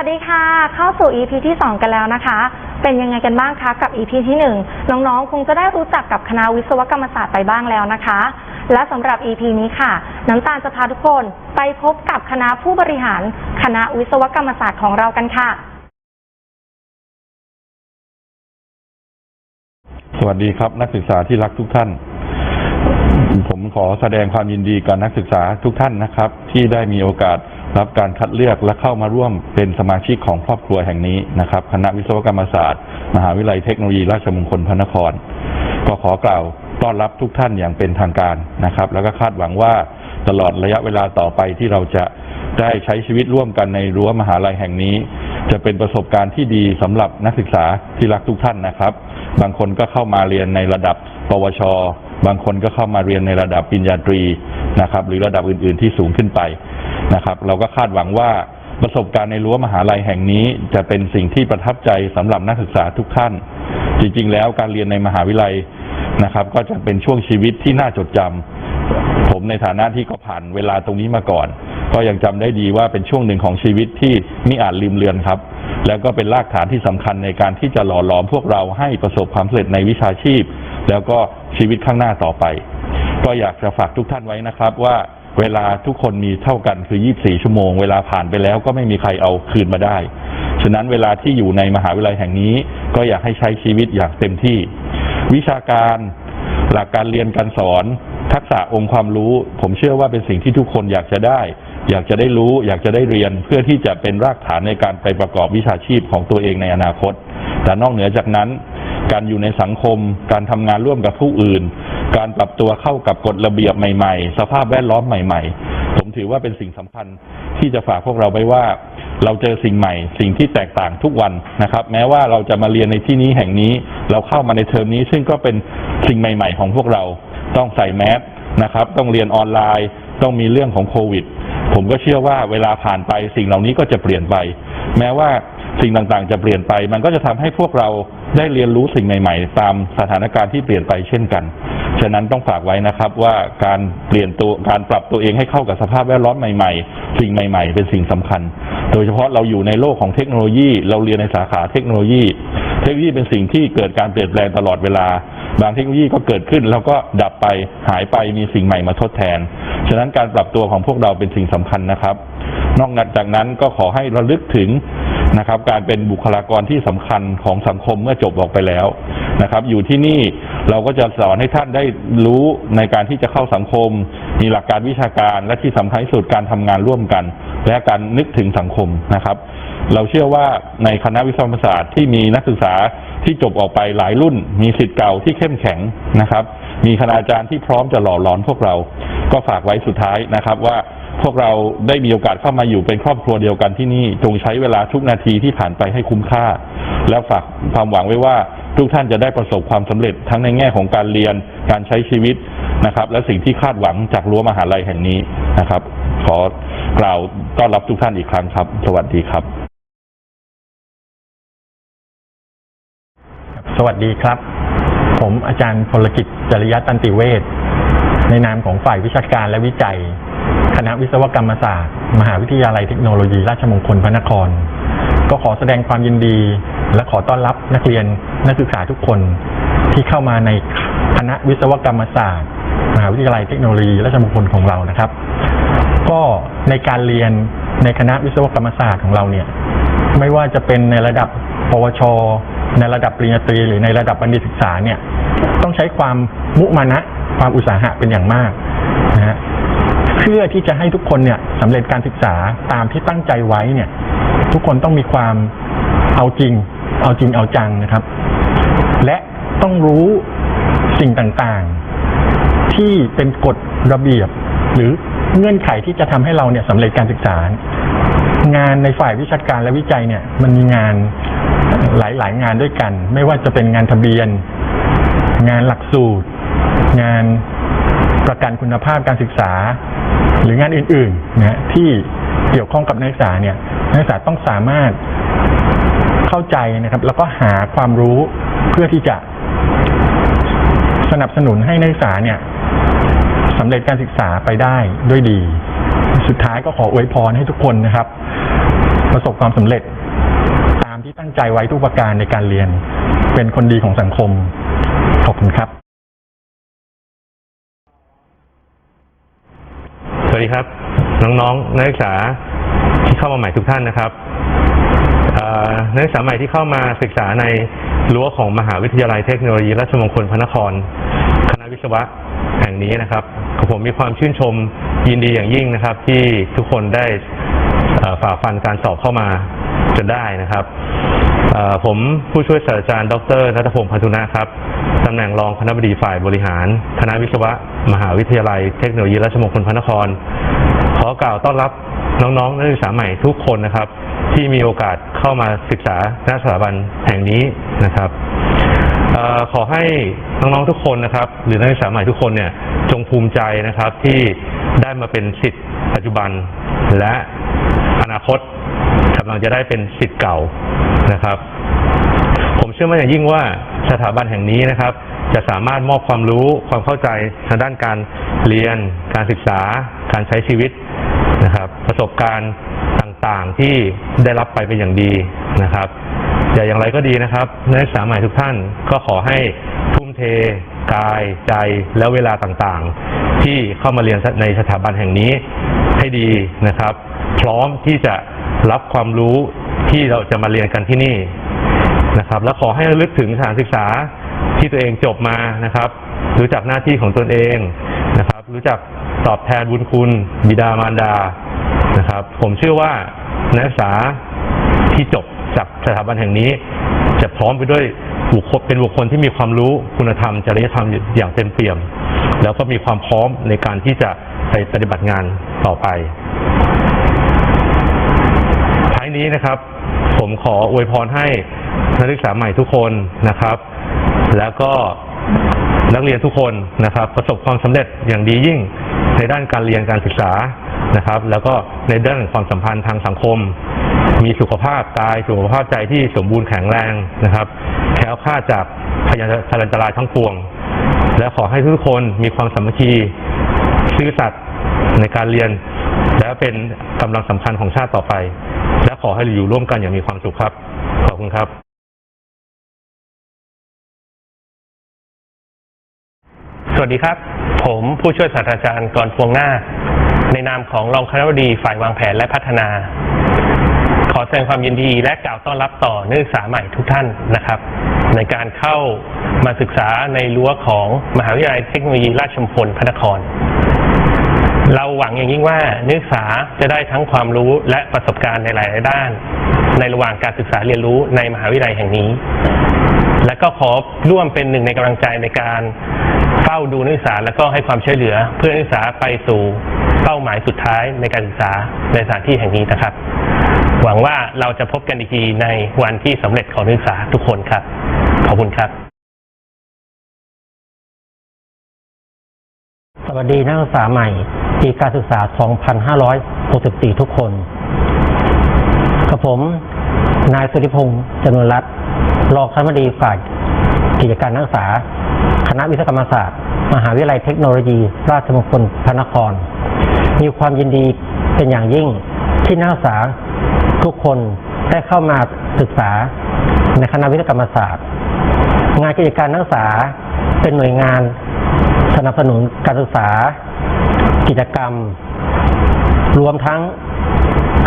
วัสดีค่ะ เข้าสู่ EP ที่ 2 กันแล้วนะคะ เป็นยังไงกันบ้างคะกับ EP ที่ 1 น้องๆ คงจะได้รู้จักกับคณะวิศวกรรมศาสตร์ไปบ้างแล้วนะคะ และสำหรับ EP นี้ค่ะ น้ำตาลจะพาทุกคนไปพบกับคณะผู้บริหาร คณะวิศวกรรมศาสตร์ของเรากันค่ะ สวัสดีครับนักศึกษาที่รักทุกท่าน ผมขอแสดงความยินดีกับนักศึกษาทุกท่านนะครับ ที่ได้มีโอกาส รับการคัดเลือกและเข้ามาร่วมเป็นสมาชิกของครอบครัวแห่งนี้นะครับ คณะวิศวกรรมศาสตร์ มหาวิทยาลัยเทคโนโลยีราชมงคลพระนคร ก็ขอกล่าวต้อนรับทุกท่านอย่างเป็นทางการนะครับ แล้วก็คาดหวังว่าตลอดระยะเวลาต่อไปที่เราจะได้ใช้ชีวิตร่วมกันในรั้วมหาลัยแห่งนี้ จะเป็นประสบการณ์ที่ดีสำหรับนักศึกษาที่รักทุกท่านนะครับ บางคนก็เข้ามาเรียนในระดับ ปวช บางคนก็เข้ามาเรียนในระดับปริญญาตรีนะครับ หรือระดับอื่น ๆ ที่สูงขึ้นไป นะครับ เราก็คาดหวังว่าประสบการณ์ในรั้วมหาลัยแห่งนี้ จะเป็นสิ่งที่ประทับใจสำหรับนักศึกษาทุกท่าน จริง ๆ แล้วการเรียนในมหาวิทยาลัยนะครับ ก็จะเป็นช่วงชีวิตที่น่าจดจำผมในฐานะที่ก็ผ่านเวลาตรงนี้มาก่อน ก็ยังจำได้ดีว่าเป็นช่วงหนึ่งของชีวิตที่มิอาจลืมเลือนครับ แล้วก็เป็นรากฐานที่สำคัญในการที่จะหล่อหลอมพวกเราให้ประสบความสำเร็จในวิชาชีพ แล้วก็ชีวิตข้างหน้าต่อไป ก็อยากจะฝากทุกท่านไว้นะครับว่า เวลาทุกคนมีเท่ากันคือ 24 ชั่วโมง เวลาผ่านไปแล้วก็ไม่มีใครเอาคืนมาได้ ฉะนั้นเวลาที่อยู่ในมหาวิทยาลัยแห่งนี้ ก็อยากให้ใช้ชีวิตอย่างเต็มที่ วิชาการหลักการเรียนการสอน ทักษะองค์ความรู้ ผมเชื่อว่าเป็นสิ่งที่ทุกคนอยากจะได้ อยากจะได้รู้ อยากจะได้เรียนเพื่อที่จะเป็นรากฐานในการไปประกอบวิชาชีพของตัวเองในอนาคต แต่นอกเหนือจากนั้น การอยู่ในสังคม การทำงานร่วมกับผู้อื่น การปรับตัวเข้ากับกฎระเบียบใหม่ๆ สภาพแวดล้อมใหม่ ๆ ผมถือว่าเป็นสิ่งสำคัญที่จะฝากพวกเราไว้ว่า เราเจอสิ่งใหม่ สิ่งที่แตกต่างทุกวันนะครับ แม้ว่าเราจะมาเรียนในที่นี้แห่งนี้ เราเข้ามาในเทอมนี้ ซึ่งก็เป็นสิ่งใหม่ ๆ ของพวกเราต้องใส่แมสนะครับ ต้องเรียนออนไลน์ ต้องมีเรื่องของโควิด ผมก็เชื่อว่าเวลาผ่านไปสิ่งเหล่านี้ก็จะเปลี่ยนไป แม้ว่าสิ่งต่างๆ จะเปลี่ยนไป มันก็จะทำให้พวกเราได้เรียนรู้สิ่งใหม่ ๆ ตามสถานการณ์ที่เปลี่ยนไปเช่นกัน ฉะนั้นต้องฝากไว้นะครับว่าการเปลี่ยนตัวการปรับตัวเองให้เข้ากับสภาพแวดล้อมใหม่ๆ สิ่งใหม่ ๆ เป็นสิ่งสำคัญ โดยเฉพาะเราอยู่ในโลกของเทคโนโลยี เราเรียนในสาขาเทคโนโลยี เทคโนโลยีเป็นสิ่งที่เกิดการเปลี่ยนแปลงตลอดเวลา บางเทคโนโลยีก็เกิดขึ้น แล้วก็ดับไปหายไปมีสิ่งใหม่มาทดแทน ฉะนั้นการปรับตัวของพวกเราเป็นสิ่งสำคัญนะครับ นอกจากนั้นก็ขอให้ระลึกถึงนะครับการเป็นบุคลากรที่สำคัญของสังคมเมื่อจบออกไปแล้วนะครับ อยู่ที่นี่ เราก็จะสอนให้ท่านได้รู้ในการที่จะเข้าสังคม มีหลักการวิชาการและที่สำคัญที่สุดการทำงานร่วมกัน และการนึกถึงสังคมนะครับ เราเชื่อว่าในคณะวิศวกรรมศาสตร์ที่มีนักศึกษาที่จบออกไปหลายรุ่น มีสิทธิ์เก่าที่เข้มแข็งนะครับ มีคณาจารย์ที่พร้อมจะหล่อหลอนพวกเรา ก็ฝากไว้สุดท้ายนะครับว่าพวกเราได้มีโอกาสเข้ามาอยู่เป็นครอบครัวเดียวกันที่นี่ จงใช้เวลาทุกนาทีที่ผ่านไปให้คุ้มค่า แล้วฝากความหวังไว้ว่า ทุกท่านจะได้ประสบความสำเร็จทั้งในแง่ของการเรียนการใช้ชีวิตนะครับ และสิ่งที่คาดหวังจากรั้วมหาลัยแห่งนี้นะครับ ขอกล่าวต้อนรับทุกท่านอีกครั้งครับ สวัสดีครับ สวัสดีครับ ผมอาจารย์พลกิจจริยตันติเวชในนามของฝ่ายวิชาการและวิจัย คณะวิศวกรรมศาสตร์ มหาวิทยาลัยเทคโนโลยีราชมงคลพระนคร ก็ขอแสดงความยินดี และขอต้อนรับนักเรียนนักศึกษาทุกคนที่เข้ามาในคณะวิศวกรรมศาสตร์มหาวิทยาลัยเทคโนโลยีราชมงคลของเรานะครับ ก็ในการเรียนในคณะวิศวกรรมศาสตร์ของเราเนี่ย ไม่ว่าจะเป็นในระดับ ปวช ในระดับปริญญาตรี หรือในระดับบัณฑิตศึกษาเนี่ย ต้องใช้ความมุมานะความอุตสาหะเป็นอย่างมากนะฮะเพื่อที่จะให้ทุกคนเนี่ยสำเร็จการศึกษาตามที่ตั้งใจไว้เนี่ย ทุกคนต้องมีความเอาจริง เอาจริงเอาจังนะครับ และต้องรู้สิ่งต่างๆ ที่เป็นกฎระเบียบ หรือเงื่อนไขที่จะทำให้เราเนี่ยสำเร็จการศึกษา งานในฝ่ายวิชาการและวิจัยเนี่ย มันมีงานหลายๆงานด้วยกัน ไม่ว่าจะเป็นงานทะเบียน งานหลักสูตร งานประกันคุณภาพการศึกษา หรืองานอื่นๆนะที่เกี่ยวข้องกับนักศึกษาเนี่ยนักศึกษาต้องสามารถ เข้าใจนะครับ แล้วก็หาความรู้เพื่อที่จะ สนับสนุนให้นักศึกษาเนี่ยสำเร็จการศึกษาไปได้ด้วยดี สุดท้ายก็ขออวยพรให้ทุกคนนะครับ ประสบความสำเร็จ ตามที่ตั้งใจไว้ทุกประการในการเรียน เป็นคนดีของสังคม ขอบคุณครับ สวัสดีครับ น้องๆนักศึกษาที่เข้ามาใหม่ทุกท่านนะครับ นักศึกษาใหม่ที่เข้ามาศึกษาในรั้วของมหาวิทยาลัยเทคโนโลยีราชมงคลพระนคร คณะวิศวะแห่งนี้นะครับผมมีความชื่นชมยินดีอย่างยิ่งนะครับ ที่ทุกคนได้ฝ่าฟันการสอบเข้ามาจนได้นะครับผมผู้ช่วยศาสตราจารย์ ดรนัทพงศ์พันธุนะครับตำแหน่งรองคณะบดีฝ่ายบริหาร คณะวิศวะ มหาวิทยาลัยเทคโนโลยีราชมงคลพระนคร ขอกล่าวต้อนรับน้องๆนักศึกษาใหม่ทุกคนนะครับ ที่มีโอกาสเข้ามาศึกษาณสถาบันแห่งนี้นะครับออขอให้น้องๆทุกคนนะครับ หรือนักศึกษาใหม่ทุกคนเนี่ยจงภูมิใจนะครับที่ได้มาเป็นสิทธิ์ปัจจุบัน และอนาคตกำลังจะได้เป็นสิทธิ์เก่านะครับ ผมเชื่อมั่นอย่างยิ่งว่าสถาบันแห่งนี้นะครับ จะสามารถมอบความรู้ความเข้าใจทางด้านการเรียน การศึกษา การใช้ชีวิตนะครับ ประสบการณ์ ต่างๆที่ได้รับไปเป็นอย่างดีนะครับแต่อย่างไรก็ดีนะครับนักศึกษาใหม่ทุกท่านก็ขอให้ทุ่มเท กายใจและเวลาต่างๆ ที่เข้ามาเรียนในสถาบันแห่งนี้ให้ดีนะครับ พร้อมที่จะรับความรู้ที่เราจะมาเรียนกันที่นี่นะครับ และขอให้ลึกถึงสถานศึกษาที่ตัวเองจบมานะครับ รู้จักหน้าที่ของตนเองนะครับ รู้จักตอบแทนบุญคุณบิดามารดานะครับ ผมเชื่อว่า นักศึกษาที่จบจากสถาบันแห่งนี้ จะพร้อมไปด้วยบุคคลเป็นบุคคลที่มีความรู้คุณธรรมจริยธรรมอย่างเต็มเปี่ยม แล้วก็มีความพร้อมในการที่จะไปปฏิบัติงานต่อไป ท้ายนี้นะครับ ผมขออวยพรให้นักศึกษาใหม่ทุกคนนะครับ แล้วก็นักเรียนทุกคนนะครับ ประสบความสำเร็จอย่างดียิ่งในด้านการเรียนการศึกษา นะครับ แล้วก็ในด้านความสัมพันธ์ทางสังคม มีสุขภาพกายสุขภาพใจที่สมบูรณ์แข็งแรงนะครับแคล้วคลาดจากพยานอันตรายทั้งปวง และขอให้ทุกคนมีความสามัคคีซื่อสัตย์ในการเรียน และเป็นกำลังสำคัญของชาติต่อไป และขอให้เราอยู่ร่วมกันอย่างมีความสุขครับ ขอบคุณครับ สวัสดีครับ ผมผู้ช่วยศาสตราจารย์กรพวงนา ในนามของรองคณบดีฝ่ายวางแผนและพัฒนา ขอแสดงความยินดีและกล่าวต้อนรับต่อนักศึกษาใหม่ทุกท่านนะครับ ในการเข้ามาศึกษาในรั้วของมหาวิทยาลัยเทคโนโลยีราชมงคลพระนคร เราหวังอย่างยิ่งว่านักศึกษาจะได้ทั้งความรู้และประสบการณ์ในหลายด้าน ในระหว่างการศึกษาเรียนรู้ในมหาวิทยาลัยแห่งนี้ และก็ขอร่วมเป็นหนึ่งในกำลังใจในการเฝ้าดูนักศึกษาและก็ให้ความช่วยเหลือเพื่อนักศึกษาไปสู่ เป้าหมายสุดท้ายในการศึกษาในสถานที่แห่งนี้นะครับ หวังว่าเราจะพบกันอีกทีในวันที่สำเร็จของนักศึกษาทุกคนครับ ขอบคุณครับ สวัสดีนักศึกษาใหม่ปีการศึกษา 2564 ทุกคนกับผม นายสุริพงษ์จนุรัตน์รองคณบดีฝ่ายกิจการนักศึกษา คณะวิศวกรรมศาสตร์ มหาวิทยาลัยเทคโนโลยี ราชมงคลพระนคร มีความยินดีเป็นอย่างยิ่งที่นักศึกษาทุกคนได้เข้ามาศึกษาในคณะวิศวกรรมศาสตร์ งานกิจการนักศึกษาเป็นหน่วยงานสนับสนุนการศึกษา กิจกรรม รวมทั้ง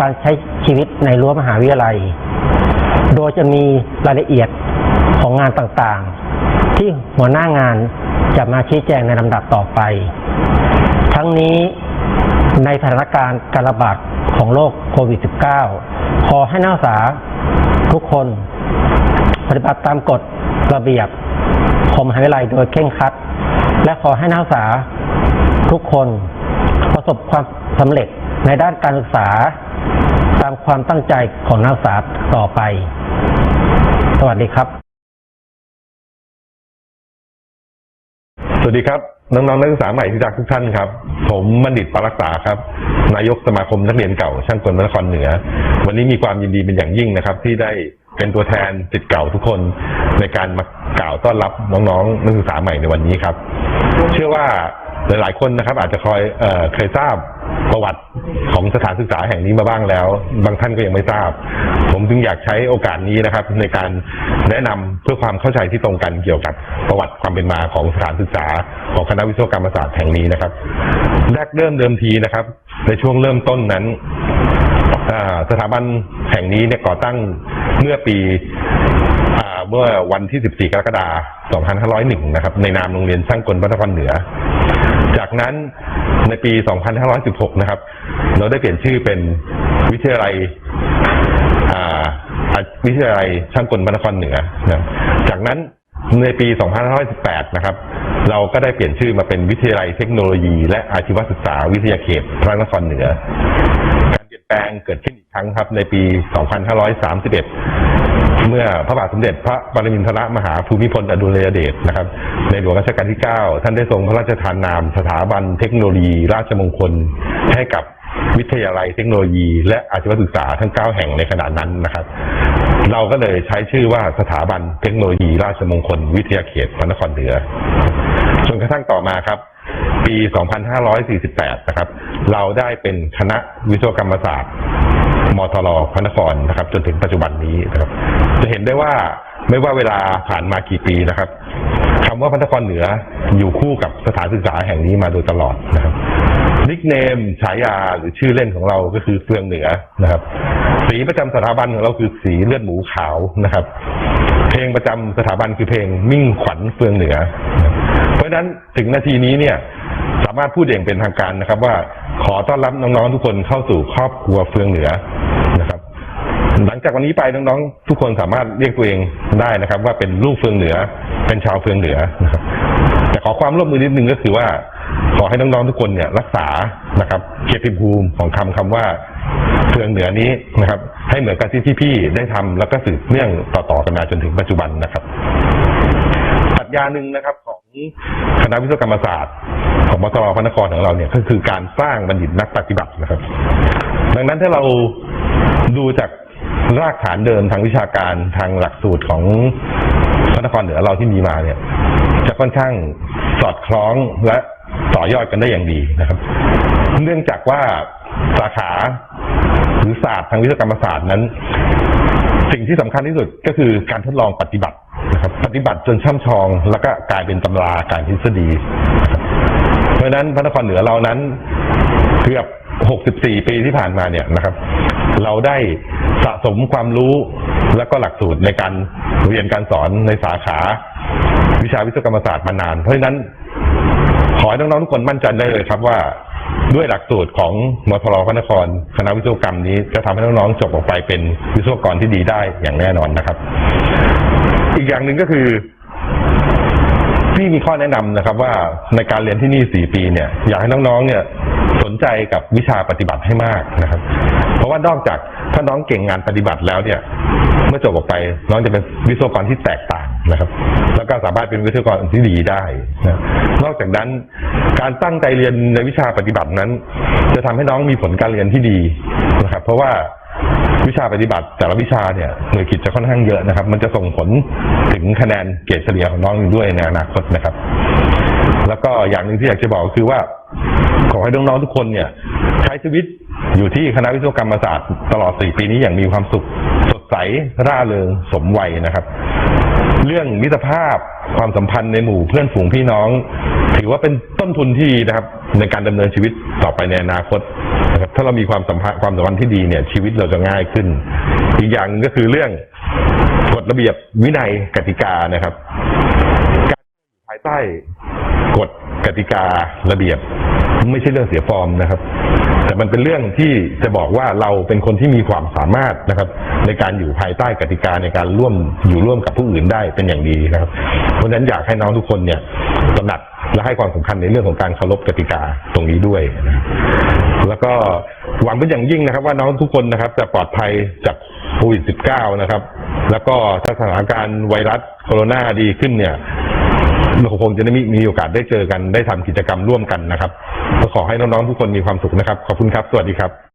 การใช้ชีวิตในรั้วมหาวิทยาลัย โดยจะมีรายละเอียดของงานต่างๆ ที่หัวหน้างานจะมาชี้แจงในลำดับต่อไป ทั้งนี้ ในสถานการณ์การระบาดของโรคโควิด -19 ขอให้นักศึกษาทุกคน ปฏิบัติตามกฎระเบียบของมหาวิทยาลัยโดยเคร่งครัด และขอให้นักศึกษาทุกคนประสบความสำเร็จในด้านการศึกษา ตามความตั้งใจของนักศึกษาต่อไป สวัสดีครับ วัสดีครับน้องๆนักศึกษาใหม่ที่รักทุกท่านครับ ผมบัณฑิตปารักษาครับ นายกสมาคมนักเรียนเก่าช่างกลนครเหนือ วันนี้มีความยินดีเป็นอย่างยิ่งนะครับ ที่ได้เป็นตัวแทนสิทธิ์เก่าทุกคนในการมากล่าวต้อนรับน้องๆนักศึกษาใหม่ในวันนี้ครับ เชื่อว่าหลายๆคนนะครับ อาจจะคอยเอเคยทราบประวัติของสถานศึกษาแห่งนี้มาบ้างแล้ว บางท่านก็ยังไม่ทราบ ผมจึงอยากใช้โอกาสนี้นะครับ ในการ แนะนำเพื่อความเข้าใจที่ตรงกันเกี่ยวกับประวัติความเป็นมาของสถานศึกษาของคณะวิศวกรรมศาสตร์แห่งนี้นะครับแรกเริ่มเดิมทีนะครับ ในช่วงเริ่มต้นนั้นสถาบันแห่งนี้เนี่ยก่อตั้งเมื่อปีเมื่อวันที่ 14 กรกฎาคม 2501 นะครับ ในนามโรงเรียนช่างกลพระนครเหนือ จากนั้นในปี 2516 นะครับ เราได้เปลี่ยนชื่อเป็นวิทยาลัย วิทยาลัยช่างกลพระนครเหนือนะจากนั้นในปี 2518 นะครับ เราก็ได้เปลี่ยนชื่อมาเป็นวิทยาลัยเทคโนโลยี และอาชีวศึกษาวิทยาเขตพระนครเหนือ การเปลี่ยนแปลงเกิดขึ้นอีกครั้งครับ ในปี 2531 เมื่อพระบาทสมเด็จพระปรมินทรมหาภูมิพลอดุลยเดชนะครับ ในหลวงรัชกาลที่ 9 ท่านได้ทรงพระราชทานนาม สถาบันเทคโนโลยี ราชมงคลให้กับวิทยาลัยเทคโนโลยี และอาชีวศึกษาทั้ง 9 แห่งในขณะนั้นนะครับ เราก็เลยใช้ชื่อว่าสถาบันเทคโนโลยีราชมงคลวิทยาเขตพระนครเหนือจนกระทั่งต่อมาครับ ปี 2548 นะครับ เราได้เป็นคณะวิศวกรรมศาสตร์มทรพระนครนะครับ จนถึงปัจจุบันนี้นะครับ จะเห็นได้ว่าไม่ว่าเวลาผ่านมากี่ปีนะครับคำว่าพระนครเหนืออยู่คู่กับสถานศึกษาแห่งนี้มาโดยตลอดนะครับ นิกเนมฉายาหรือชื่อเล่นของเราก็คือเฟืองเหนือนะครับ สีประจำสถาบันของเราคือสีเลือดหมูขาวนะครับ เพลงประจำสถาบันคือเพลงมิ่งขวัญเฟืองเหนือ เพราะฉะนั้นถึงนาทีนี้เนี่ยสามารถพูดอย่างเป็นทางการนะครับ ว่าขอต้อนรับน้องๆทุกคนเข้าสู่ครอบครัวเฟืองเหนือนะครับ หลังจากวันนี้ไปน้องๆทุกคนสามารถเรียกตัวเองได้นะครับ ว่าเป็นลูกเฟืองเหนือเป็นชาวเฟืองเหนือนะครับแต่ขอความร่วมมือนิดนึงก็คือว่า ขอให้น้องๆทุกคนเนี่ยรักษานะครับเกียรติภูมิของคำคำว่าเฟืองเหนือนี้นะครับ ให้เหมือนกับที่พี่ๆได้ทำแล้วก็สืบเนื่องต่อๆกันมาจนถึงปัจจุบันนะครับปรัชญาหนึ่งนะครับของคณะวิศวกรรมศาสตร์ของมตรพระนครของเราเนี่ยก็คือการสร้างบัณฑิตนักปฏิบัตินะครับ ดังนั้นถ้าเราดูจากรากฐานเดิมทางวิชาการทางหลักสูตรของพระนครเหนือเราที่มีมาเนี่ย จะค่อนข้างสอดคล้องและ ต่อยอดกันได้อย่างดีนะครับ เนื่องจากว่าสาขาหรือศาสตร์ทางวิศวกรรมศาสตร์นั้น สิ่งที่สำคัญที่สุดก็คือการทดลองปฏิบัตินะครับปฏิบัติจนช่ำชอง แล้วก็กลายเป็นตำรากลายเป็นทฤษฎี เพราะฉะนั้นพระนครเหนือเรานั้นเกือบ 64 ปีที่ผ่านมาเนี่ยนะครับ เราได้สะสมความรู้แล้วก็หลักสูตรในการเรียนการสอนในสาขาวิชาวิศวกรรมศาสตร์มานาน เพราะฉะนั้น ขอให้น้องๆทุกคนมั่นใจได้เลยครับว่าด้วยหลักสูตรของมทรพระนคร คณะวิศวกรรมนี้จะทำให้น้องๆจบออกไปเป็นวิศวกรที่ดีได้อย่างแน่นอนนะครับ อีกอย่างหนึ่งก็คือพี่มีข้อแนะนำนะครับ ว่าในการเรียนที่นี่สี่ปีเนี่ย อยากให้น้องๆ เนี่ยสนใจกับวิชาปฏิบัติให้มากนะครับ เพราะว่านอกจากถ้าน้องเก่งงานปฏิบัติแล้วเนี่ย เมื่อจบออกไปน้องจะเป็นวิศวกรที่แตกต่างนะครับ แล้วก็สามารถเป็นวิศวกรที่ดีได้นะนอกจากนั้นการตั้งใจเรียนในวิชาปฏิบัตินั้น จะทำให้น้องมีผลการเรียนที่ดีนะครับ เพราะว่าวิชาปฏิบัติแต่ละวิชาเนี่ยหน่วยกิจจะค่อนข้างเยอะนะครับ มันจะส่งผลถึงคะแนนเกรดเฉลี่ยของน้องด้วยในอนาคตนะครับ แล้วก็อย่างหนึ่งที่อยากจะบอกก็คือว่า ขอให้น้องๆทุกคนเนี่ย ใช้ชีวิตอยู่ที่คณะวิศวกรรมศาสตร์ตลอด4ปีนี้อย่างมีความสุขสดใสร่าเริงสมวัยนะครับ เรื่องมิตรภาพความสัมพันธ์ในหมู่เพื่อนฝูงพี่น้อง ถือว่าเป็นต้นทุนที่ดีนะครับ ในการดำเนินชีวิตต่อไปในอนาคตนะครับถ้าเรามีความสัมพันธ์ความสัมพันธ์ที่ดีเนี่ยชีวิตเราจะง่ายขึ้น อีกอย่างหนึ่งก็คือเรื่องกฎระเบียบวินัยกติกานะครับ การภายใต้กฎกติการะเบียบ ไม่ใช่เรื่องเสียฟอร์มนะครับ แต่มันเป็นเรื่องที่จะบอกว่าเราเป็นคนที่มีความสามารถนะครับ ในการอยู่ภายใต้กติกาในการร่วมอยู่ร่วมกับผู้อื่นได้เป็นอย่างดีนะครับ เพราะฉะนั้นอยากให้น้องทุกคนเนี่ยตระหนักและให้ความสำคัญในเรื่องของการเคารพกติกาตรงนี้ด้วยนะแล้วก็หวังเป็นอย่างยิ่งนะครับ ว่าน้องทุกคนนะครับจะปลอดภัยจากโควิด -19 นะครับ แล้วก็ถ้าสถานการณ์ไวรัสโคโรนาดีขึ้นเนี่ยเราคงจะได้มีโอกาสได้เจอกันได้ทำกิจกรรมร่วมกันนะครับ ขอให้น้องๆทุกคนมีความสุขนะครับ ขอบคุณครับ สวัสดีครับ